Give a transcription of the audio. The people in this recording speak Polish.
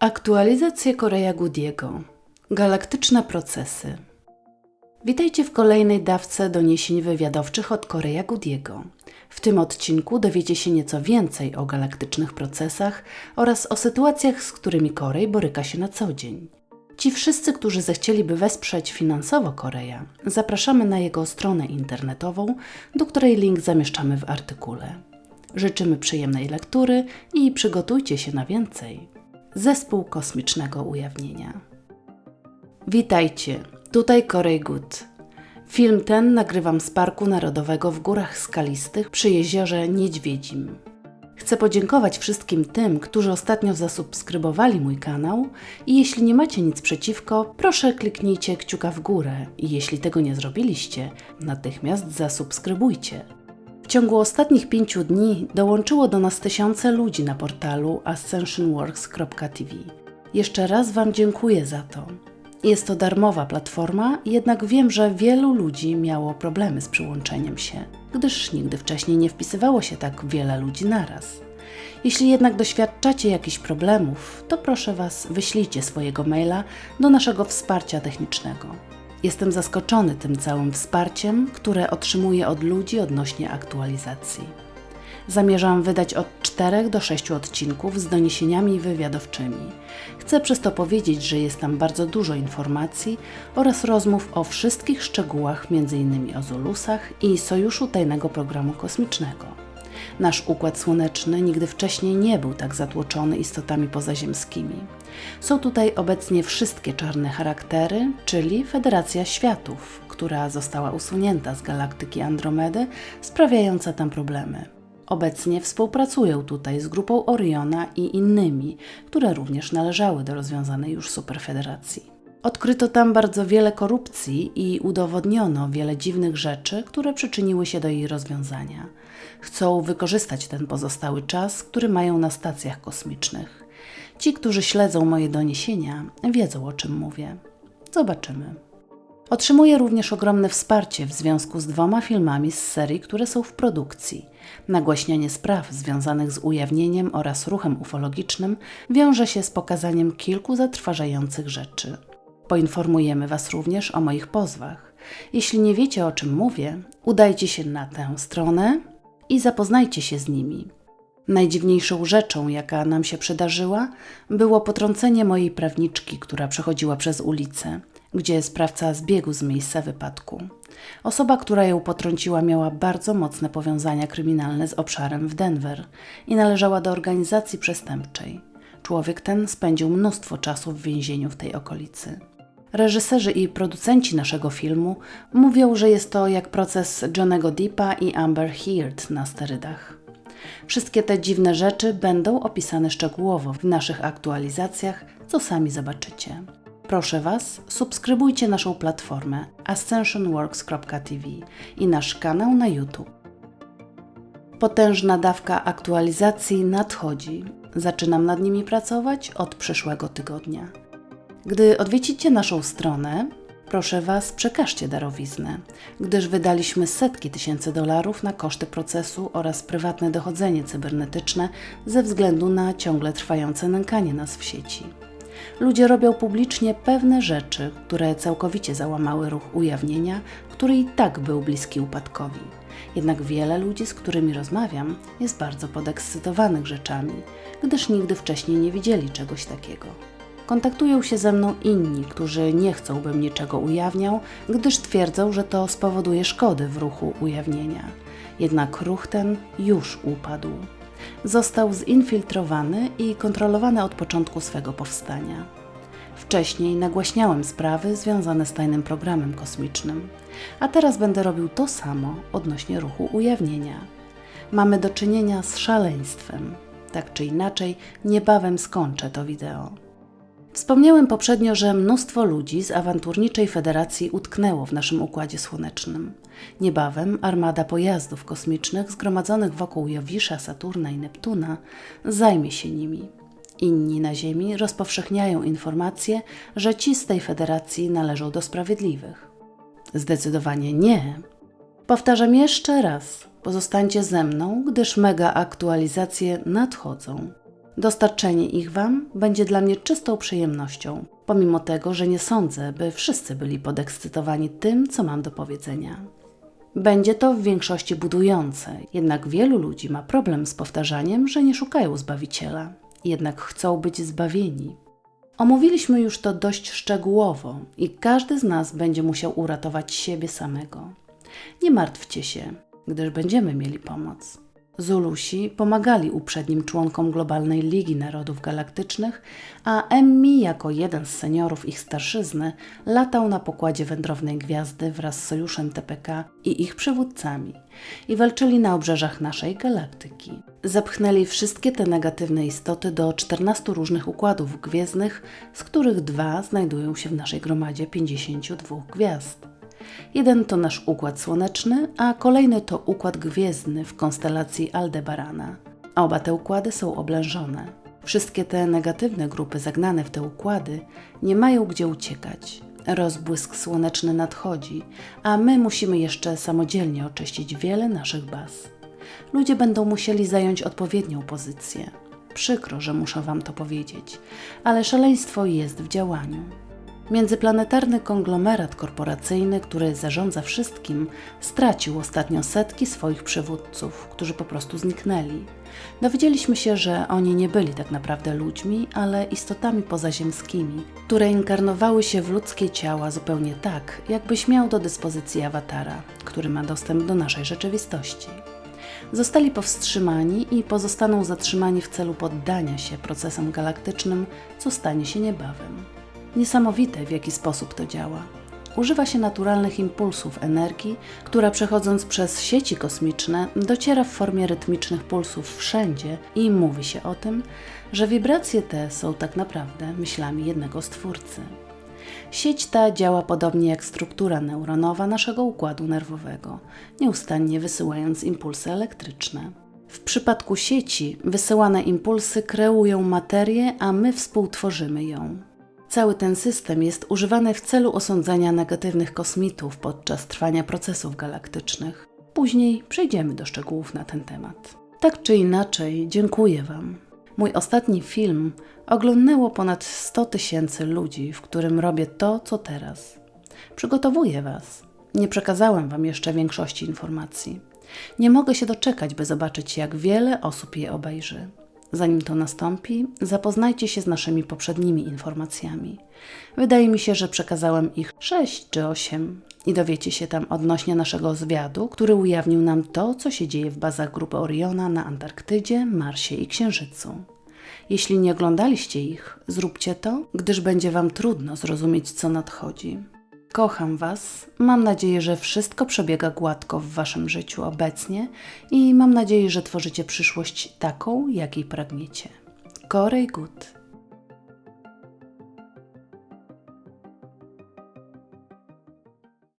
Aktualizacje Korea Goody'ego. Galaktyczne procesy. Witajcie w kolejnej dawce doniesień wywiadowczych od Korea Goody'ego. W tym odcinku dowiecie się nieco więcej o galaktycznych procesach oraz o sytuacjach, z którymi Korej boryka się na co dzień. Ci wszyscy, którzy zechcieliby wesprzeć finansowo Korea, zapraszamy na jego stronę internetową, do której link zamieszczamy w artykule. Życzymy przyjemnej lektury i przygotujcie się na więcej. Zespół kosmicznego ujawnienia. Witajcie, tutaj Corey Good. Film ten nagrywam z Parku Narodowego w Górach Skalistych przy jeziorze Niedźwiedzim. Chcę podziękować wszystkim tym, którzy ostatnio zasubskrybowali mój kanał i jeśli nie macie nic przeciwko, proszę kliknijcie kciuka w górę i jeśli tego nie zrobiliście, natychmiast zasubskrybujcie. W ciągu ostatnich pięciu dni dołączyło do nas tysiące ludzi na portalu ascensionworks.tv. Jeszcze raz Wam dziękuję za to. Jest to darmowa platforma, jednak wiem, że wielu ludzi miało problemy z przyłączeniem się, gdyż nigdy wcześniej nie wpisywało się tak wiele ludzi naraz. Jeśli jednak doświadczacie jakichś problemów, to proszę Was, wyślijcie swojego maila do naszego wsparcia technicznego. Jestem zaskoczony tym całym wsparciem, które otrzymuję od ludzi odnośnie aktualizacji. Zamierzam wydać od 4 do 6 odcinków z doniesieniami wywiadowczymi. Chcę przez to powiedzieć, że jest tam bardzo dużo informacji oraz rozmów o wszystkich szczegółach, m.in. o Zulusach i Sojuszu Tajnego Programu Kosmicznego. Nasz układ słoneczny nigdy wcześniej nie był tak zatłoczony istotami pozaziemskimi. Są tutaj obecnie wszystkie czarne charaktery, czyli Federacja Światów, która została usunięta z galaktyki Andromedy, sprawiająca tam problemy. Obecnie współpracują tutaj z grupą Oriona i innymi, które również należały do rozwiązanej już superfederacji. Odkryto tam bardzo wiele korupcji i udowodniono wiele dziwnych rzeczy, które przyczyniły się do jej rozwiązania. Chcą wykorzystać ten pozostały czas, który mają na stacjach kosmicznych. Ci, którzy śledzą moje doniesienia, wiedzą o czym mówię. Zobaczymy. Otrzymuję również ogromne wsparcie w związku z dwoma filmami z serii, które są w produkcji. Nagłaśnianie spraw związanych z ujawnieniem oraz ruchem ufologicznym wiąże się z pokazaniem kilku zatrważających rzeczy. Poinformujemy Was również o moich pozwach. Jeśli nie wiecie o czym mówię, udajcie się na tę stronę i zapoznajcie się z nimi. Najdziwniejszą rzeczą, jaka nam się przydarzyła, było potrącenie mojej prawniczki, która przechodziła przez ulicę gdzie sprawca zbiegł z miejsca wypadku. Osoba, która ją potrąciła, miała bardzo mocne powiązania kryminalne z obszarem w Denver i należała do organizacji przestępczej. Człowiek ten spędził mnóstwo czasu w więzieniu w tej okolicy. Reżyserzy i producenci naszego filmu mówią, że jest to jak proces Johnego Deepa i Amber Heard na sterydach. Wszystkie te dziwne rzeczy będą opisane szczegółowo w naszych aktualizacjach, co sami zobaczycie. Proszę Was, subskrybujcie naszą platformę ascensionworks.tv i nasz kanał na YouTube. Potężna dawka aktualizacji nadchodzi. Zaczynam nad nimi pracować od przyszłego tygodnia. Gdy odwiedzicie naszą stronę, proszę Was, przekażcie darowiznę, gdyż wydaliśmy setki tysięcy dolarów na koszty procesu oraz prywatne dochodzenie cybernetyczne ze względu na ciągle trwające nękanie nas w sieci ludzie robią publicznie pewne rzeczy, które całkowicie załamały ruch ujawnienia, który i tak był bliski upadkowi. Jednak wiele ludzi, z którymi rozmawiam, jest bardzo podekscytowanych rzeczami, gdyż nigdy wcześniej nie widzieli czegoś takiego. Kontaktują się ze mną inni, którzy nie chcą, bym niczego ujawniał, gdyż twierdzą, że to spowoduje szkody w ruchu ujawnienia. Jednak ruch ten już upadł został zinfiltrowany i kontrolowany od początku swego powstania. Wcześniej nagłaśniałem sprawy związane z tajnym programem kosmicznym, a teraz będę robił to samo odnośnie ruchu ujawnienia. Mamy do czynienia z szaleństwem. Tak czy inaczej, niebawem skończę to wideo. Wspomniałem poprzednio, że mnóstwo ludzi z awanturniczej federacji utknęło w naszym układzie słonecznym. Niebawem armada pojazdów kosmicznych zgromadzonych wokół Jowisza, Saturna i Neptuna zajmie się nimi. Inni na Ziemi rozpowszechniają informacje, że ci z tej federacji należą do sprawiedliwych. Zdecydowanie nie. Powtarzam jeszcze raz: pozostańcie ze mną, gdyż mega aktualizacje nadchodzą. Dostarczenie ich Wam będzie dla mnie czystą przyjemnością, pomimo tego, że nie sądzę, by wszyscy byli podekscytowani tym, co mam do powiedzenia. Będzie to w większości budujące, jednak wielu ludzi ma problem z powtarzaniem, że nie szukają zbawiciela, jednak chcą być zbawieni. Omówiliśmy już to dość szczegółowo i każdy z nas będzie musiał uratować siebie samego. Nie martwcie się, gdyż będziemy mieli pomoc. Zulusi pomagali uprzednim członkom Globalnej Ligi Narodów Galaktycznych, a Emmi, jako jeden z seniorów ich starszyzny, latał na pokładzie wędrownej gwiazdy wraz z sojuszem TPK i ich przywódcami i walczyli na obrzeżach naszej galaktyki. Zapchnęli wszystkie te negatywne istoty do 14 różnych układów gwiezdnych, z których dwa znajdują się w naszej gromadzie 52 gwiazd. Jeden to nasz układ słoneczny, a kolejny to układ gwiezdny w konstelacji Aldebarana. Oba te układy są oblężone. Wszystkie te negatywne grupy zagnane w te układy nie mają gdzie uciekać. Rozbłysk słoneczny nadchodzi, a my musimy jeszcze samodzielnie oczyścić wiele naszych baz. Ludzie będą musieli zająć odpowiednią pozycję. Przykro, że muszę Wam to powiedzieć, ale szaleństwo jest w działaniu. Międzyplanetarny konglomerat korporacyjny, który zarządza wszystkim, stracił ostatnio setki swoich przywódców, którzy po prostu zniknęli. Dowiedzieliśmy się, że oni nie byli tak naprawdę ludźmi, ale istotami pozaziemskimi, które inkarnowały się w ludzkie ciała zupełnie tak, jakbyś miał do dyspozycji awatara, który ma dostęp do naszej rzeczywistości. Zostali powstrzymani i pozostaną zatrzymani w celu poddania się procesom galaktycznym, co stanie się niebawem. Niesamowite, w jaki sposób to działa. Używa się naturalnych impulsów energii, która przechodząc przez sieci kosmiczne dociera w formie rytmicznych pulsów wszędzie i mówi się o tym, że wibracje te są tak naprawdę myślami jednego stwórcy. Sieć ta działa podobnie jak struktura neuronowa naszego układu nerwowego, nieustannie wysyłając impulsy elektryczne. W przypadku sieci wysyłane impulsy kreują materię, a my współtworzymy ją. Cały ten system jest używany w celu osądzania negatywnych kosmitów podczas trwania procesów galaktycznych. Później przejdziemy do szczegółów na ten temat. Tak czy inaczej, dziękuję Wam. Mój ostatni film oglądnęło ponad 100 tysięcy ludzi, w którym robię to, co teraz. Przygotowuję Was. Nie przekazałem Wam jeszcze większości informacji. Nie mogę się doczekać, by zobaczyć, jak wiele osób je obejrzy. Zanim to nastąpi, zapoznajcie się z naszymi poprzednimi informacjami. Wydaje mi się, że przekazałem ich 6 czy 8 i dowiecie się tam odnośnie naszego zwiadu, który ujawnił nam to, co się dzieje w bazach grupy Oriona na Antarktydzie, Marsie i Księżycu. Jeśli nie oglądaliście ich, zróbcie to, gdyż będzie Wam trudno zrozumieć, co nadchodzi. Kocham Was. Mam nadzieję, że wszystko przebiega gładko w Waszym życiu obecnie i mam nadzieję, że tworzycie przyszłość taką, jakiej pragniecie. Corey Good.